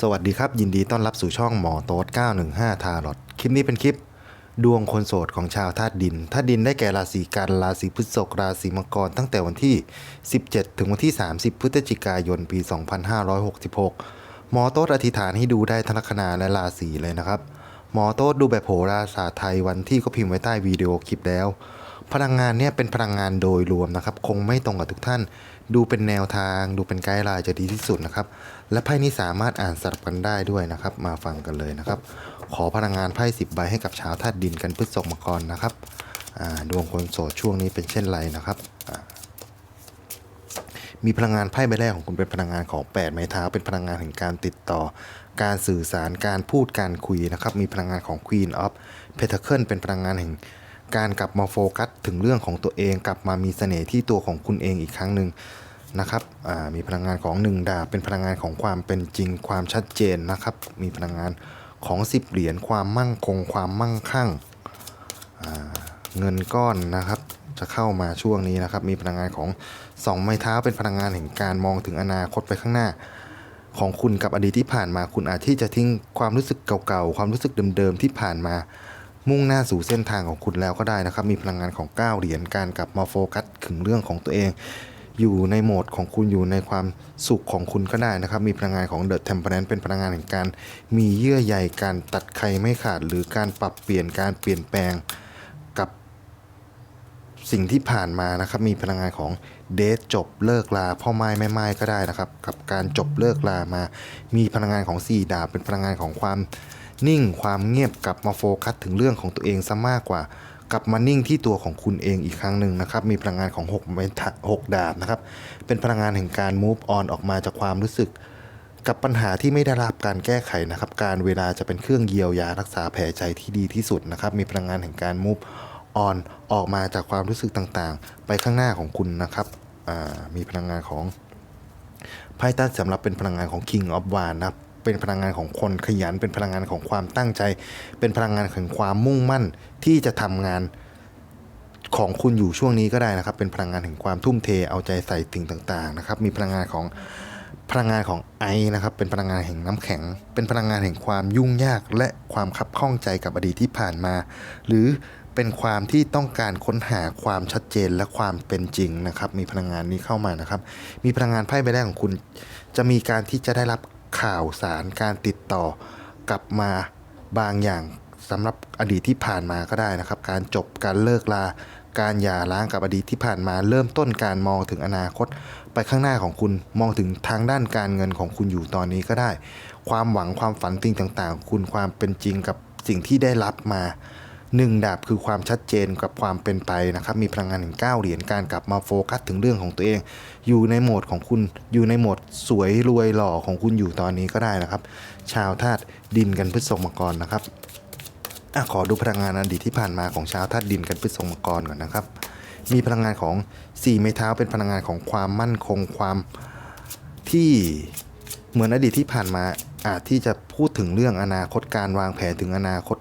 สวัสดีครับ ยินดีต้อนรับสู่ช่องหมอโต๊ด915 ทารอดคลิปนี้เป็นคลิป ดวงคนโสดของชาวธาตุดินธาตุดินได้แก่ราศีกันราศีพฤษภราศีมังกร ตั้งแต่วันที่ 17 ถึงวันที่ 30 พฤศจิกายนปี 2566 หมอโต๊ดอธิษฐานให้ดูได้ทั้งลัคนาและราศีเลยนะครับ หมอโต๊ดดูแบบโหราศาสตร์ไทยวันที่ก็พิมพ์ไว้ใต้วิดีโอคลิปแล้ว พลังงานเนี่ยเป็นพลังงานโดยรวมนะครับ คงไม่ตรงกับทุกท่าน ดูเป็นแนวทาง ดูเป็นไกด์ไลน์จะดีที่สุดนะครับ และไพ่นี้สามารถอ่านสลับกันได้ด้วยนะครับ มาฟังกันเลยนะครับ ขอพลังงานไพ่สิบใบให้กับชาวธาตุดินกันพฤษภมกรนะครับดวงคนโสดช่วงนี้เป็นเช่นไรนะครับมีพลังงานไพ่ใบแรกของคุณเป็นพลังงานของ8ไม้เท้าเป็นพลังงานแห่งการติดต่อ การสื่อสารการพูดการคุยนะครับ มีพลังงานของ Queen of Pentacle เป็นพลังงานแห่ง การกลับมาโฟกัสถึงเรื่องของตัวเองกลับมามีเสน่ห์ที่ตัวของคุณเองอีกครั้งหนึ่งนะครับมีพลังงานของหนึ่งดาบเป็นพลังงานของความเป็นจริงความชัดเจนนะครับ มีพลังงานของสิบเหรียญความมั่งคง ความมั่งคั่งเงินก้อนนะครับ จะเข้ามาช่วงนี้นะครับ มีพลังงานของสองไม้เท้าเป็นพลังงานแห่งการมองถึงอนาคตไปข้างหน้า ของคุณกับอดีตที่ผ่านมาคุณอาจที่จะทิ้งความรู้สึกเก่าๆความรู้สึกเดิมๆที่ผ่านมา มุ่งหน้าสู่เส้นทางของคุณแล้วก็ได้นะครับ มีพลังงานของ 9 เหรียญการกลับมาโฟกัสถึงเรื่องของตัวเอง อยู่ในโหมดของคุณอยู่ในความสุขของคุณก็ได้นะครับ มีพลังงานของ The Temperance เป็นพลังงานแห่งการ มีเยื่อใยการตัดใครไม่ขาด หรือการปรับเปลี่ยนการเปลี่ยนแปลงกับสิ่งที่ผ่านมานะครับ มีพลังงานของเดทจบเลิกลาพ่อไม้แม่ไม้ก็ได้นะครับ กับการจบเลิกลามา มีพลังงานของสี่ดาบเป็นพลังงานของความ นิ่งความเงียบกลับมาโฟกัสถึงเรื่องของตัวเองซะมากกว่า กลับมานิ่งที่ตัวของคุณเองอีกครั้งหนึ่งนะครับ มีพลังงานของ6ไม้ทะหกดาบนะครับ เป็นพลังงานแห่งการ move on ออกมาจากความรู้สึก กับปัญหาที่ไม่ได้รับการแก้ไขนะครับ การเวลาจะเป็นเครื่องเยียวยารักษาแผลใจที่ดีที่สุดนะครับ มีพลังงานแห่งการ move on ออกมาจากความรู้สึกต่างๆ ไปข้างหน้าของคุณนะครับมีพลังงานของไพ่ตั้นสำหรับเป็นพลังงานของ King of w a n นะครับ เป็นพลังงานของคนขยัน เป็นพลังงานของความตั้งใจ เป็นพลังงานของความมุ่งมั่นที่จะทำงานของคุณอยู่ช่วงนี้ก็ได้นะครับ เป็นพลังงานแห่งความทุ่มเทเอาใจใส่สิ่งต่างๆนะครับ มีพลังงานของพลังงานของไอนะครับ เป็นพลังงานแห่งน้ำแข็ง เป็นพลังงานแห่งความยุ่งยาก และความคับข้องใจกับอดีตที่ผ่านมา หรือเป็นความที่ต้องการค้นหาความชัดเจนและความเป็นจริงนะครับ มีพลังงานนี้เข้ามานะครับ มีพลังงานไพ่ใบแรกของคุณ จะมีการที่จะได้รับ ข่าวสารการติดต่อกลับมาบางอย่างสำหรับอดีตที่ผ่านมาก็ได้นะครับ การจบการเลิกลาการหย่าร้างกับอดีตที่ผ่านมา เริ่มต้นการมองถึงอนาคต ไปข้างหน้าของคุณมองถึงทางด้านการเงินของคุณอยู่ตอนนี้ก็ได้ ความหวังความฝันสิ่งต่างๆ คุณความเป็นจริงกับสิ่งที่ได้รับมา หนึ่งดาบคือความชัดเจนกับความเป็นไปนะครับมีพลังงานถึง9เหรียญการกลับมาโฟกัสถึงเรื่องของตัวเอง อยู่ในโหมดของคุณอยู่ในโหมดสวยรวยหล่อของคุณอยู่ตอนนี้ก็ได้นะครับ ชาวธาตุดินกันพฤษภมกรนะครับอขอดูพลังงานอดีตที่ผ่านมาของชาวธาตุดินกันพฤษภมกรก่อนนะครับ มีพลังงานของ4ไม้เท้าเป็นพลังงานของความมั่นคงความที่เหมือนอดีตที่ผ่านมาอาจที่จะพูดถึงเรื่องอนาคตการวางแผนถึงอนาคต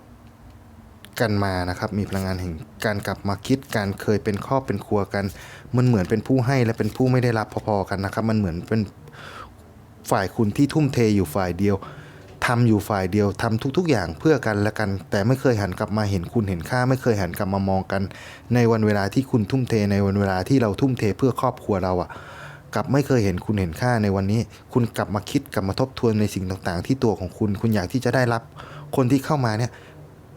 กันมานะครับ มีพลังงานแห่งการกลับมาคิดการเคยเป็นครอบเป็นครัวกัน มันเหมือนเป็นผู้ให้และเป็นผู้ไม่ได้รับพอๆกันนะครับ มันเหมือนเป็นฝ่ายคุณที่ทุ่มเทอยู่ฝ่ายเดียวทำอยู่ฝ่ายเดียวทำทุก ๆ อย่างเพื่อกันและกัน แต่ไม่เคยหันกลับมาเห็นคุณเห็นค่า ไม่เคยหันกลับมามองกัน ในวันเวลาที่คุณทุ่มเทในวันเวลาที่เราทุ่มเทเพื่อครอบครัวเราอะกลับไม่เคยเห็นคุณเห็นค่าในวันนี้ คุณกลับมาคิดกลับมาทบทวนในสิ่งต่างๆ ที่ตัวของคุณ คุณอยากที่จะได้รับ คนที่เข้ามาเนี่ย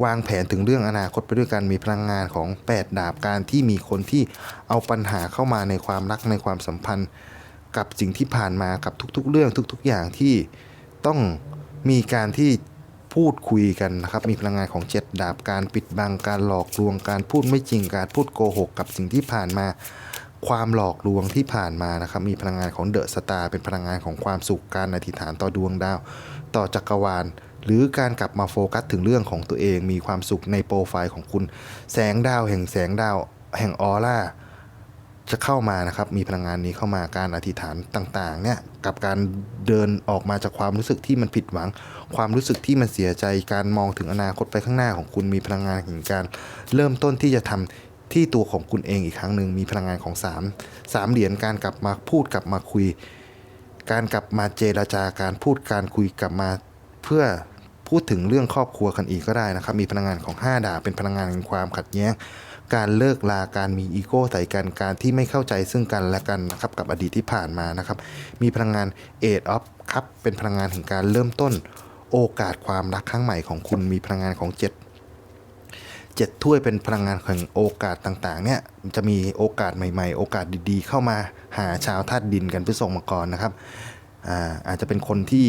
วางแผนถึงเรื่องอนาคตไปด้วยกันมีพลังงานของ 8 ดาบการที่มีคนที่เอาปัญหาเข้ามาในความรักในความสัมพันธ์ กับสิ่งที่ผ่านมากับทุกๆ เรื่องทุกๆ อย่างที่ต้องมีการที่พูดคุยกันนะครับมีพลังงานของเจ็ดดาบการปิดบังการหลอกลวงการพูดไม่จริงการพูดโกหก กับสิ่งที่ผ่านมา ความหลอกลวงที่ผ่านมานะครับมีพลังงานของเดอะสตาร์เป็นพลังงานของความสุขการอธิษฐานต่อดวงดาว ต่อจักรวาล หรือการกลับมาโฟกัสถึงเรื่องของตัวเองมีความสุขในโปรไฟล์ของคุณ แสงดาวแห่งแสงดาวแห่งออร่าจะเข้ามานะครับมีพลังงานนี้เข้ามาการอธิษฐานต่างๆเนี่ยกับการเดินออกมาจากความรู้สึกที่มันผิดหวัง ความรู้สึกที่มันเสียใจการมองถึงอนาคตไปข้างหน้าของคุณมีพลังงานแห่งการ เริ่มต้นที่จะทำที่ตัวของคุณเองอีกครั้งหนึ่งมีพลังงานของ3 3เหรียญการกลับมาพูดกลับมาคุย การกลับมาเจรจาการพูดการคุยกลับมาเพื่อ พูดถึงเรื่องครอบครัวกันอีกก็ได้นะครับ มีพลังงานของ 5 ดาบเป็นพลังงานแห่งความขัดแย้ง การเลิกลาการมีอีโก้ใส่กันการที่ไม่เข้าใจซึ่งกันและกันนะครับกับอดีตที่ผ่านมานะครับ มีพลังงานเอ e ออฟครับเป็นพลังงานแห่งการเริ่มต้น โอกาสความรักครั้งใหม่ของคุณมีพลังงานของ7เจ็ดถ้วยเป็นพลังงานแห่งโอกาสต่างๆเนี่ยจะมีโอกาสใหม่ๆ โอกาสดีๆ เข้ามาหาชาวธาตุดินกันพฤษภมังกรนะครับอาอาจจะเป็นคนที่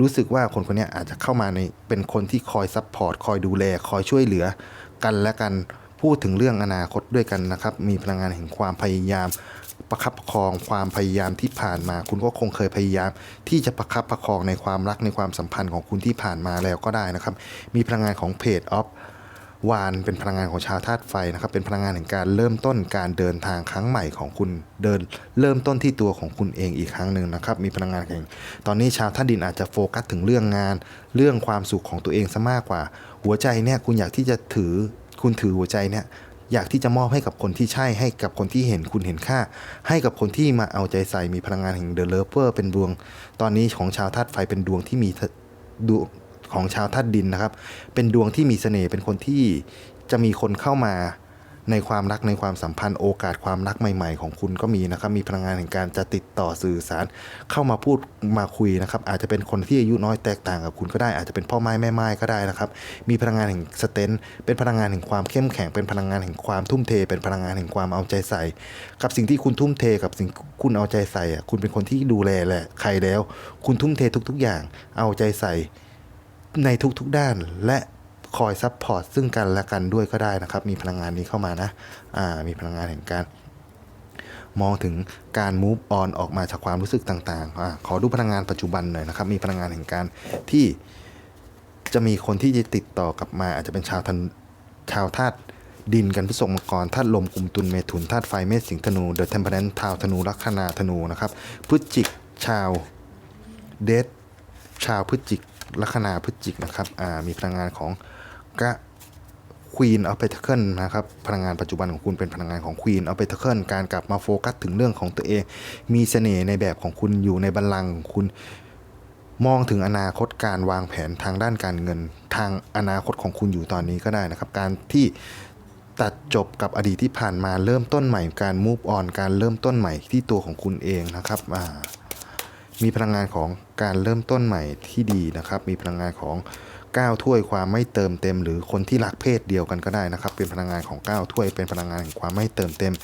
รู้สึกว่าคนคนนี้อาจจะเข้ามาในเป็นคนที่คอยซัพพอร์ตคอยดูแล คอยช่วยเหลือกันและกันพูดถึงเรื่องอนาคตด้วยกันนะครับ มีพลังงานแห่งความพยายาม ประคับประคองความพยายามที่ผ่านมา คุณก็คงเคยพยายาม ที่จะประคับประคองในความรักในความสัมพันธ์ของคุณที่ผ่านมาแล้วก็ได้นะครับ มีพลังงานของเพจออฟ วานเป็นพลังงานของชาวธาตุไฟนะครับ เป็นพลังงานแห่งการเริ่มต้นการเดินทางครั้งใหม่ของคุณเดิน เริ่มต้นที่ตัวของคุณเองอีกครั้งหนึ่งนะครับ มีพลังงานแห่ง ตอนนี้ชาวธาตุดินอาจจะโฟกัสถึงเรื่องงาน เรื่องความสุขของตัวเองซะมากกว่า หัวใจเนี่ยคุณอยากที่จะถือคุณถือหัวใจเนี่ยอยากที่จะมอบให้กับคนที่ใช่ให้กับคนที่เห็นคุณเห็นค่า ให้กับคนที่มาเอาใจใส่มีพลังงานแห่งเดอะเลเวอร์เป็นดวง ตอนนี้ของชาวธาตุไฟเป็นดวงที่มีดวง ของชาวธาตุดินนะครับ เป็นดวงที่มีเสน่ห์เป็นคนที่จะมีคนเข้ามาในความรักในความสัมพันธ์โอกาสความรักใหม่ๆ ของคุณก็มีนะครับ มีพลังงานแห่งการจะติดต่อสื่อสาร เข้ามาพูดมาคุยนะครับ อาจจะเป็นคนที่อายุน้อยแตกต่างกับคุณก็ได้ อาจจะเป็นพ่อไม้แม่ไม้ก็ได้นะครับ มีพลังงานแห่งสเตนเป็นพลังงานแห่งความเข้มแข็ง เป็นพลังงานแห่งความทุ่มเท เป็นพลังงานแห่งความเอาใจใส่ กับสิ่งที่คุณทุ่มเทกับสิ่งคุณเอาใจใส่อะคุณเป็นคนที่ดูแลแหละใครแล้ว คุณทุ่มเททุก ๆ อย่าง เอาใจใส่ ในทุกๆด้านและคอยซัพพอร์ตซึ่งกันและกันด้วยก็ได้นะครับ มีพลังงานนี้เข้ามานะอ่ามีพลังงานแห่งการ มองถึงการ move on ออกมาจากความรู้สึกต่างๆอขอดูพลังงานปัจจุบันหน่อยนะครับ มีพลังงานแห่งการที่จะมีคนที่จะติดต่อกลับมา อาจจะเป็นชาวธันชาวธาตุดินกันพฤษภมังกรธาตุลมกุมตุลเมถุนธาตุไฟเมษสิงธนูเดอะเทมเพลนทาวธนูลัคนาธนูนะครับพฤศจิกชาวเดทชาวพฤศจิก ลัคนาพฤศจิกนะครับมีพลังงานของกะ Queen of Pentacle นะครับพลังงานปัจจุบันของคุณเป็นพลังงานของ Queen of Pentacle การกลับมาโฟกัสถึงเรื่องของตัวเอง มีเสน่ห์ในแบบของคุณอยู่ในบัลลังก์ของคุณมองถึงอนาคตการวางแผนทางด้านการเงิน ทางอนาคตของคุณอยู่ตอนนี้ก็ได้นะครับ การที่ตัดจบกับอดีตที่ผ่านมาเริ่มต้นใหม่การ move on การเริ่มต้นใหม่ที่ตัวของคุณเองนะครับมีพลังงานของ การเริ่มต้นใหม่ที่ดีนะครับ มีพลังงานของก้าถ้วยความไม่เติมเต็ม หรือคนที่รักเพศเดียวกันก็ได้นะครับ เป็นพลังงานของก้าถ้วย เป็นพลังงานแห่งความไม่เติมเต็ม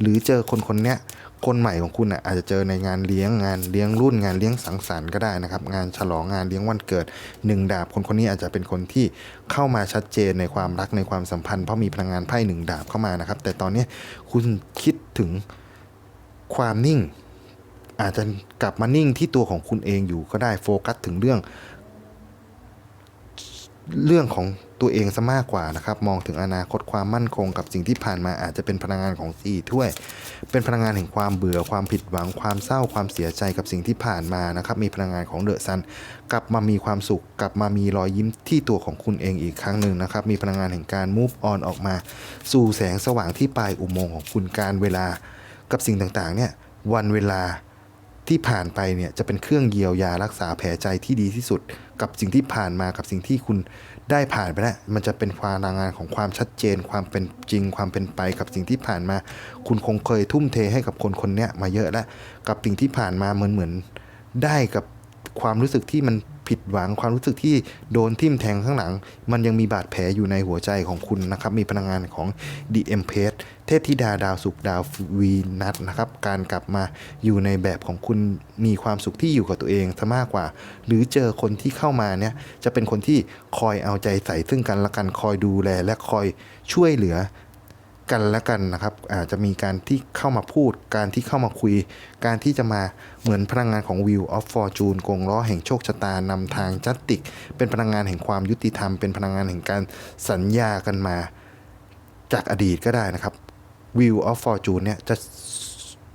หรือเจอคนคนเนี้ยคนใหม่ของคุณอะอาจจะเจอในงานเลี้ยงงานเลี้ยงรุ่นงานเลี้ยงสังสรรค์ก็ได้นะครับ งานฉลองงานเลี้ยงวันเกิดหนึ่งดาบคนคนนี้อาจจะเป็นคนที่เข้ามาชัดเจนในความรักในความสัมพันธ์เพราะมีพลังงานไพ่หนึ่งดาบเข้ามานะครับ แต่ตอนนี้คุณคิดถึงความนิ่ง อาจจะกลับมานิ่งที่ตัวของคุณเองอยู่ก็ได้โฟกัสถึงเรื่อง เรื่องของตัวเองซะมากกว่านะครับ มองถึงอนาคตความมั่นคงกับสิ่งที่ผ่านมาอาจจะเป็นพลังงานของสี่ถ้วย เป็นพลังงานแห่งความเบื่อความผิดหวังความเศร้าความเสียใจกับสิ่งที่ผ่านมานะครับ มีพลังงานของเดอะซันกลับมามีความสุข กลับมามีรอยยิ้มที่ตัวของคุณเองอีกครั้งหนึ่งนะครับ มีพลังงานแห่งการ move on ออกมา สู่แสงสว่างที่ปลายอุโมงค์ของคุณการเวลา กับสิ่งต่างๆเนี่ยวันเวลา ที่ผ่านไปเนี่ยจะเป็นเครื่องเยียวยารักษาแผลใจที่ดีที่สุด กับสิ่งที่ผ่านมากับสิ่งที่คุณได้ผ่านไปแล้วมันจะเป็นความรางงานของความชัดเจน ความเป็นจริง ความเป็นไปกับสิ่งที่ผ่านมา คุณคงเคยทุ่มเทให้กับคนคนนี้มาเยอะแล้วกับสิ่งที่ผ่านมาเหมือนเหมือนได้กับความรู้สึกที่มันผิดหวังความรู้สึกที่โดนทิ่มแทงข้างหลัง มันยังมีบาดแผลอยู่ในหัวใจของคุณนะครับ มีพลังงานของ The Empress เทพธิดาดาวสุขดาววีนัสนะครับ การกลับมาอยู่ในแบบของคุณมีความสุขที่อยู่กับตัวเองซะมากกว่า หรือเจอคนที่เข้ามาเนี่ยจะเป็นคนที่คอยเอาใจใส่ซึ่งกันและกันคอยดูแลและคอยช่วยเหลือกันและกันนะครับอาจจะมีการที่เข้ามาพูด การที่เข้ามาคุย การที่จะมาเหมือนพลังงานของ Wheel of Fortune กงล้อแห่งโชคชะตานำทางจัตติก เป็นพลังงานแห่งความยุติธรรม เป็นพลังงานแห่งการสัญญากันมา จากอดีตก็ได้นะครับ Wheel of Fortune เนี่ยจะ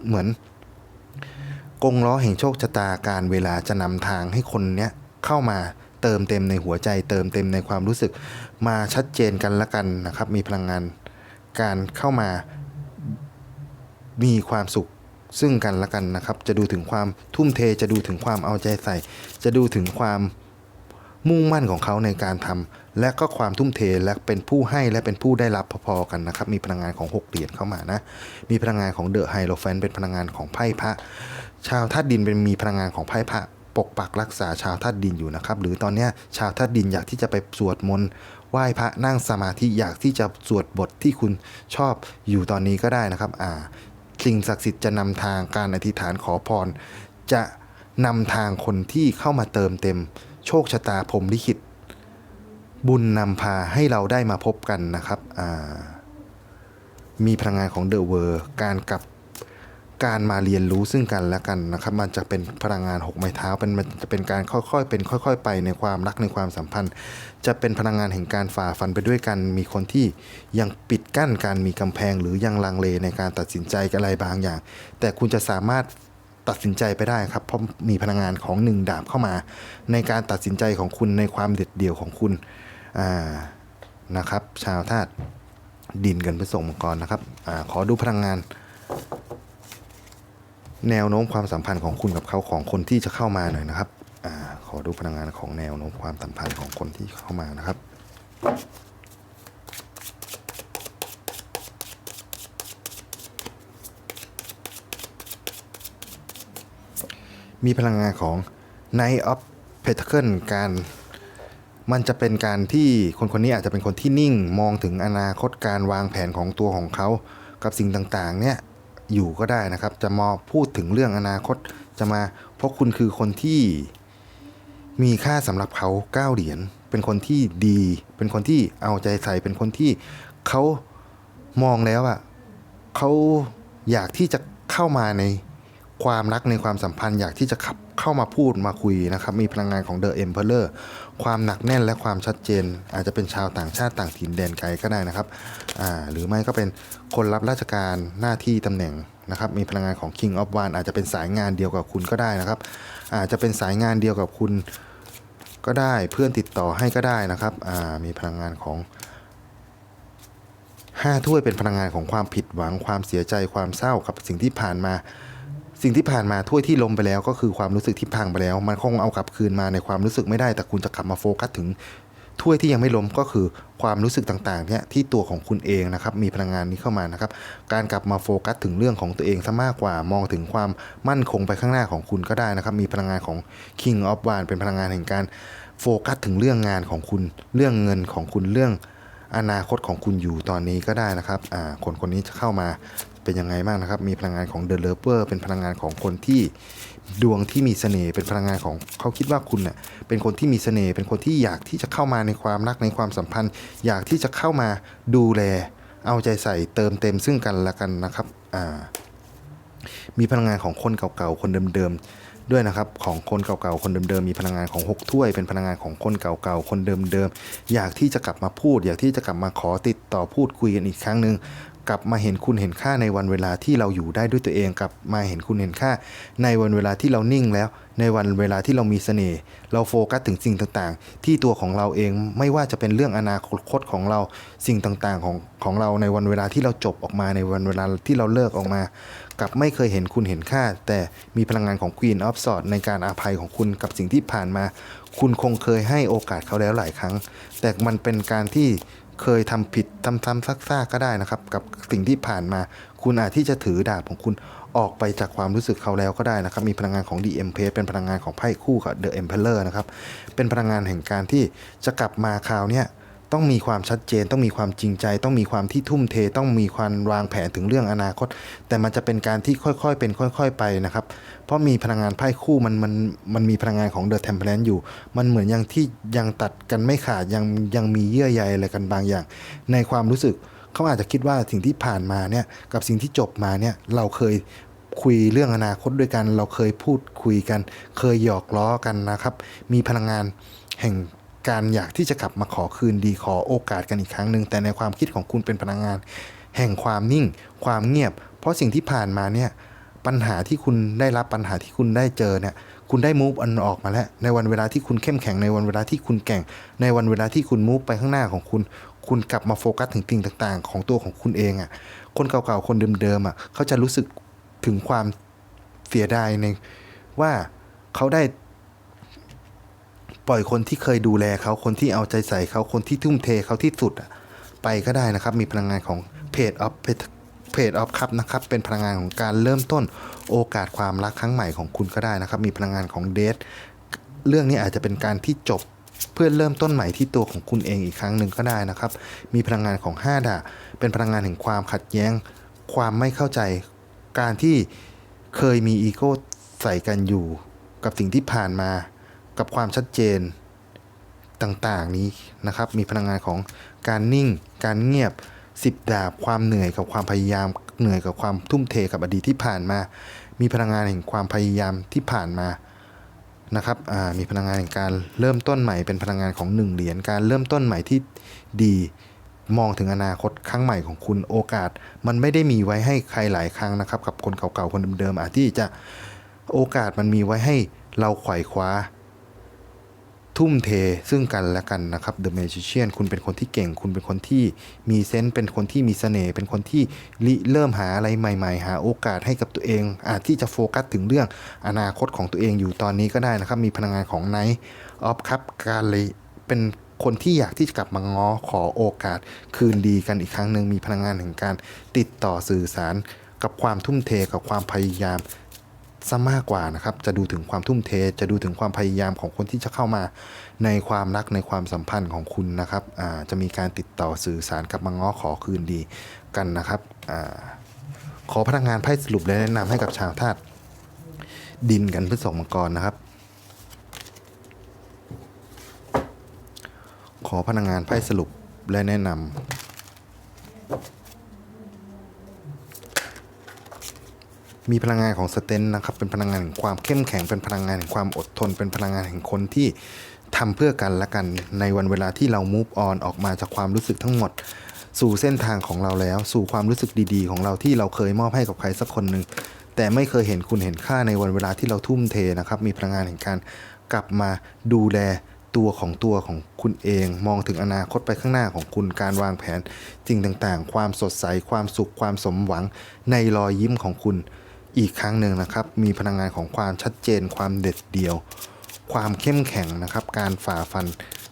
เหมือนกงล้อแห่งโชคชะตาการเวลาจะนำทางให้คนเนี้ยเข้ามาเติมเต็มในหัวใจ เติมเต็มในความรู้สึกมาชัดเจนกันละกันนะครับ มีพลังงานการเข้ามามีความสุขซึ่งกันและกันนะครับ จะดูถึงความทุ่มเทจะดูถึงความเอาใจใส่ จะดูถึงความ มุ่งมั่นของเขาในการทำและก็ความทุ่มเทและเป็นผู้ให้และเป็นผู้ได้รับพอๆกันนะครับ มีพลังงานของหกเหรียญเข้ามานะ มีพลังงานของเดอะไฮโลแฟนเป็นพลังงานของไพ่พระ ชาวธาตุดินเป็นมีพลังงานของไพ่พระปกปักรักษาชาวธาตุดินอยู่นะครับ หรือตอนนี้ชาวธาตุดินอยากที่จะไปสวดมนต์ไหว้พระนั่งสมาธิอยากที่จะสวดบทที่คุณชอบอยู่ตอนนี้ก็ได้นะครับอ่าสิ่งศักดิ์สิทธิ์จะนำทางการอธิษฐานขอพร จะนำทางคนที่เข้ามาเติมเต็ม โชคชะตาพรมลิขิต บุญนำพาให้เราได้มาพบกันนะครับมีพลังงานของเดอะเวอร์การกับการมาเรียนรู้ซึ่งกันและกันนะครับ มันจะเป็นพลังงานหกไม้เท้าเป็นมันจะเป็นการค่อยๆ เป็นค่อย ๆ ไปในความรักในความสัมพันธ์ จะเป็นพลังงานแห่งการฝ่าฟันไปด้วยกัน มีคนที่ยังปิดกั้นการมีกำแพงหรือยังลังเลในการตัดสินใจอะไรบางอย่าง แต่คุณจะสามารถ ตัดสินใจไปได้ครับเพราะมีพลังงานของหนึ่งดาบเข้ามา ในการตัดสินใจของคุณในความเด็ดเดี่ยวของคุณนะครับ ชาวธาตุดินกันพฤษภมังกรนะครับอขอดูพลังงาน แนวโน้มความสัมพันธ์ของคุณกับเขาของคนที่จะเข้ามาหน่อยนะครับอขอดูพลังงานของแนวโน้มความสัมพันธ์ของคนที่เข้ามานะครับ มีพลังงานของ Knight of Pentacle การมันจะเป็นการที่คนคนนี้อาจจะเป็นคนที่นิ่งมองถึงอนาคตการวางแผนของตัวของเขา กับสิ่งต่างๆ เนี่ยอยู่ก็ได้นะครับ จะมาพูดถึงเรื่องอนาคตจะมา เพราะคุณคือคนที่มีค่าสำหรับเขาเก้าเหรียญเป็นคนที่ดี เป็นคนที่เอาใจใส่เป็นคนที่เขามองแล้วอะเขาอยากที่จะเข้ามาใน ความรักในความสัมพันธ์อยากที่จะขับเข้ามาพูดมาคุยนะครับ มีพลังงานของ The Emperor ความหนักแน่นและความชัดเจน อาจจะเป็นชาวต่างชาติต่างถิ่นแดนไกลก็ได้นะครับหรือไม่ก็เป็นคนรับราชการหน้าที่ตำแหน่งนะครับ มีพลังงานของ King of One อาจจะเป็นสายงานเดียวกับคุณก็ได้นะครับ อาจจะเป็นสายงานเดียวกับคุณก็ได้เพื่อนติดต่อให้ก็ได้นะครับมีพลังงานของห้าถ้วยเป็นพลังงานของความผิดหวังความเสียใจความเศร้ากับสิ่งที่ผ่านมา สิ่งที่ผ่านมาถ้วยที่ล้มไปแล้วก็คือความรู้สึกที่พังไปแล้ว มันคงเอากลับคืนมาในความรู้สึกไม่ได้ แต่คุณจะกลับมาโฟกัสถึงถ้วยที่ยังไม่ล้มก็คือความรู้สึกต่างๆเนี่ยที่ตัวของคุณเองนะครับมีพลังงานนี้เข้ามานะครับ การกลับมาโฟกัสถึงเรื่องของตัวเองซะมากกว่ามองถึงความมั่นคงไปข้างหน้าของคุณก็ได้นะครับ มีพลังงานของ King of One เป็นพลังงานแห่งการโฟกัสถึงเรื่องงานของคุณ เรื่องเงินของคุณเรื่องอนาคตของคุณอยู่ตอนนี้ก็ได้นะครับ อ่า คนคนนี้จะเข้ามา เป็นยังไงบ้างนะครับ มีพลังงานของ The Lover เป็นพลังงานของคนที่ดวงที่มีเสน่ห์เป็นพลังงานของเขาคิดว่าคุณเน่ยเป็นคนที่มีเสน่ห์เป็นคนที่อยากที่จะเข้ามาในความรักในความสัมพันธ์ อยากที่จะเข้ามาดูแล เอาใจใส่เติมเต็มซึ่งกันและกันนะครับอ่ามีพลังงานของคนเก่าๆคนเดิมๆด้วยนะครับของคนเก่าๆคนเดิมๆมีพลังงานของหกถ้วย เป็นพลังงานของคนเก่าๆคนเดิมๆอยากที่จะกลับมาพูด อยากที่จะกลับมาขอติดต่อพูดคุยกันอีกครั้งหนึ่ง กลับมาเห็นคุณเห็นค่าในวันเวลาที่เราอยู่ได้ด้วยตัวเอง กลับมาเห็นคุณเห็นค่า ในวันเวลาที่เรานิ่งแล้ว ในวันเวลาที่เรามีเสน่ห์เราโฟกัสถึงสิ่งต่างๆ ที่ตัวของเราเองไม่ว่าจะเป็นเรื่องอนาคตของเราสิ่งต่างๆของของเราในวันเวลาที่เราจบออกมาในวันเวลาที่เราเลิกออกมากับไม่เคยเห็นคุณเห็นค่า แต่มีพลังงานของ Queen of Swords ในการอาภัยของคุณกับสิ่งที่ผ่านมา คุณคงเคยให้โอกาสเขาแล้วหลายครั้ง แต่มันเป็นการที่ เคยทำผิดทำซ้ำซักซากก็ได้นะครับ กับสิ่งที่ผ่านมา คุณอาจที่จะถือดาบของคุณออกไปจากความรู้สึกเขาแล้วก็ได้นะครับ มีพลังงานของ DMP เป็นพลังงานของไพ่คู่กับ The Emperor นะครับ เป็นพลังงานแห่งการที่จะกลับมาคราวเนี้ย ต้องมีความชัดเจน ต้องมีความจริงใจ ต้องมีความที่ทุ่มเท ต้องมีความวางแผนถึงเรื่องอนาคต แต่มันจะเป็นการที่ค่อยๆ เป็นค่อย ๆ ไปนะครับ เพราะมีพลังงานไพ่คู่มันมันมันมีพลังงานของเดอะเทมเพลนอยู่ มันเหมือนยังที่ยังตัดกันไม่ขาดยังยังมีเยื่อใยอะไรกันบางอย่าง ในความรู้สึกเขาอาจจะคิดว่าสิ่งที่ผ่านมาเนี่ยกับสิ่งที่จบมาเนี่ยเราเคยคุยเรื่องอนาคตด้วยกัน เราเคยพูดคุยกัน เคยหยอกล้อกันนะครับ มีพลังงานแห่ง การอยากที่จะกลับมาขอคืนดีขอโอกาสกันอีกครั้งหนึ่งแต่ในความคิดของคุณเป็นพลังงาน แห่งความนิ่ง ความเงียบ เพราะสิ่งที่ผ่านมาเนี่ยปัญหาที่คุณได้รับปัญหาที่คุณได้เจอเนี่ยคุณได้มูฟอันออกมาแล้ว ในวันเวลาที่คุณเข้มแข็งในวันเวลาที่คุณแก่ง ในวันเวลาที่คุณมูฟไปข้างหน้าของคุณ คุณกลับมาโฟกัสถึงสิ่งต่างๆ ของตัวของคุณเองอะ่ะคนเก่าๆคนเดิมๆอะเขาจะรู้สึกถึงความเสียดายในว่าเขาได้ ปล่อยคนที่เคยดูแลเขาคนที่เอาใจใส่เขาคนที่ทุ่มเทเขาที่สุดอะไปก็ได้นะครับ มีพลังงานของเพจออฟเพจออฟครับนะครับ เป็นพลังงานของการเริ่มต้นโอกาสความรักครั้งใหม่ของคุณก็ได้นะครับ มีพลังงานของเดทเรื่องนี้อาจจะเป็นการที่จบเพื่อเริ่มต้นใหม่ที่ตัวของคุณเองอีกครั้งหนึ่งก็ได้นะครับ มีพลังงานของ 5 ดาเป็นพลังงานแห่งความขัดแย้ง ความไม่เข้าใจ การที่เคยมีอีโก้ใส่กันอยู่ กับสิ่งที่ผ่านมา กับความชัดเจนต่างๆนี้นะครับ มีพลังงานของการนิ่ง การเงียบสิบดาบ ความเหนื่อยกับความพยายามเหนื่อยกับความทุ่มเทกับอดีตที่ผ่านมา มีพลังงานแห่งความพยายามที่ผ่านมานะครับมีพลังงานแห่งการเริ่มต้นใหม่เป็นพลังงานของหนึ่งเหรียญการเริ่มต้นใหม่ที่ดีมองถึงอนาคตครั้งใหม่ของคุณโอกาส มันไม่ได้มีไว้ให้ใครหลายครั้งนะครับ กับคนเก่าๆคนเดิมๆอาจที่จะโอกาสมันมีไว้ให้เราไขว่คว้า ทุ่มเทซึ่งกันและกันนะครับ The Magician คุณเป็นคนที่เก่ง คุณเป็นคนที่มีเซนส์เป็นคนที่มีเสน่ห์เป็นคนที่ริเริ่มหาอะไรใหม่ ๆ หาโอกาสให้กับตัวเอง อาจที่จะโฟกัสถึงเรื่องอนาคตของตัวเองอยู่ตอนนี้ก็ได้นะครับ มีพลังงานของ Night of Cup การเลยเป็นคนที่อยากที่จะกลับมาง้อขอโอกาสคืนดีกันอีกครั้งหนึ่งมีพลังงานแห่งการติดต่อสื่อสารกับความทุ่มเทกับความพยายาม ซะมากกว่านะครับ จะดูถึงความทุ่มเท จะดูถึงความพยายามของคนที่จะเข้ามา ในความรักในความสัมพันธ์ของคุณนะครับจะมีการติดต่อสื่อสารกับมาง้อขอคืนดีกันนะครับอขอพลังงานไพ่สรุปและแนะนำให้กับชาวธาตุดินกันพฤษภมังกรนะครับ ขอพลังงานไพ่สรุปและแนะนำ มีพลังงานของสเตนนะครับเป็นพลังงานแห่งความเข้มแข็งเป็นพลังงานแห่งความอดทน เป็นพลังงานแห่งคนที่ทำเพื่อกันและกันในวันเวลาที่เรา move on ออกมาจากความรู้สึกทั้งหมด สู่เส้นทางของเราแล้ว สู่ความรู้สึกดีๆ ของเราที่เราเคยมอบให้กับใครสักคนหนึ่งแต่ไม่เคยเห็นคุณเห็นค่าในวันเวลาที่เราทุ่มเทนะครับมีพลังงานแห่งการกลับมาดูแลตัวของตัวของคุณเอง มองถึงอนาคตไปข้างหน้าของคุณการวางแผนสิ่งต่างๆ ความสดใสความสุขความสมหวังในรอยยิ้มของคุณ อีกครั้งหนึ่งนะครับ มีพลังงานของความชัดเจน ความเด็ดเดี่ยว ความเข้มแข็งนะครับ การฝ่าฟัน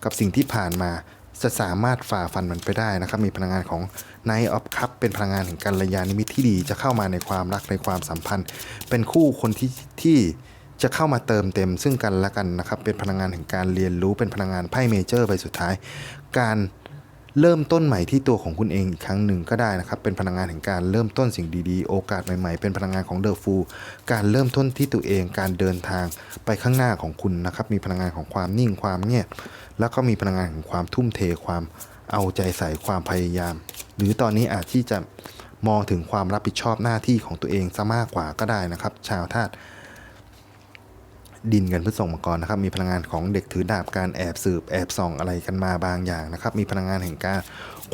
กับสิ่งที่ผ่านมา จะสามารถฝ่าฟันมันไปได้นะครับ มีพลังงานของ Night of Cup เป็นพลังงานแห่งการระยานิมิตที่ดีจะเข้ามาในความรักในความสัมพันธ์ เป็นคู่คนที่ที่จะเข้ามาเติมเต็มซึ่งกันและกันนะครับ เป็นพลังงานแห่งการเรียนรู้ เป็นพลังงานไพ่เมเจอร์ใบสุดท้าย การ เริ่มต้นใหม่ที่ตัวของคุณเองอีกครั้งหนึ่งก็ได้นะครับ เป็นพลังงานแห่งการเริ่มต้นสิ่งดีๆ โอกาสใหม่ๆ เป็นพลังงานของเดอะฟูการเริ่มต้นที่ตัวเอง การเดินทางไปข้างหน้าของคุณนะครับ มีพลังงานของความนิ่งความเงียบ แล้วก็มีพลังงานของความทุ่มเทความเอาใจใส่ความพยายาม หรือตอนนี้อาจที่จะมองถึงความรับผิดชอบหน้าที่ของตัวเองซะมากกว่าก็ได้นะครับ ชาวธาตุ ดินกันพฤษภมังกรนะครับ มีพลังงานของเด็กถือดาบการแอบสืบแอบส่องอะไรกันมาบางอย่างนะครับ มีพลังงานแห่งการ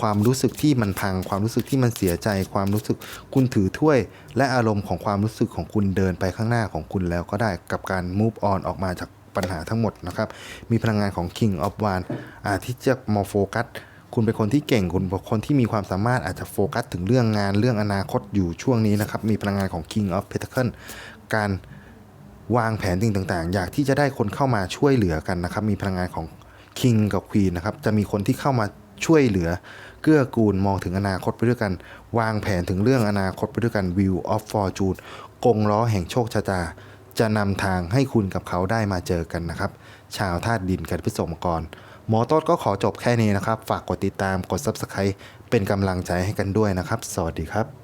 ความรู้สึกที่มันพัง ความรู้สึกที่มันเสียใจ ความรู้สึกคุณถือถ้วย และอารมณ์ของความรู้สึกของคุณเดินไปข้างหน้าของคุณแล้วก็ได้กับการ move on ออกมาจากปัญหาทั้งหมดนะครับ มีพลังงานของ King of w a n อาที่จะมาโฟกัสคุณเป็นคนที่เก่งคุณเป็นคนที่มีความสามารถอาจจะโฟกัสถึงเรื่องงานเรื่องอนาคตอยู่ช่วงนี้นะครับ มีพลังงานของ King of Pentacle การ วางแผนสิ่งต่างๆ อยากที่จะได้คนเข้ามาช่วยเหลือกันนะครับ มีพลังงานของ King กับ Queen นะครับ จะมีคนที่เข้ามาช่วยเหลือ เกื้อกูลมองถึงอนาคตไปด้วยกัน วางแผนถึงเรื่องอนาคตไปด้วยกัน View of Fortune กงล้อแห่งโชคชะตา จะนำทางให้คุณกับเขาได้มาเจอกันนะครับ ชาวธาตุดินกันพิศมกรหมอต้นก็ขอจบแค่นี้นะครับ ฝากกดติดตามกด Subscribe เป็นกำลังใจให้กันด้วยนะครับ สวัสดีครับ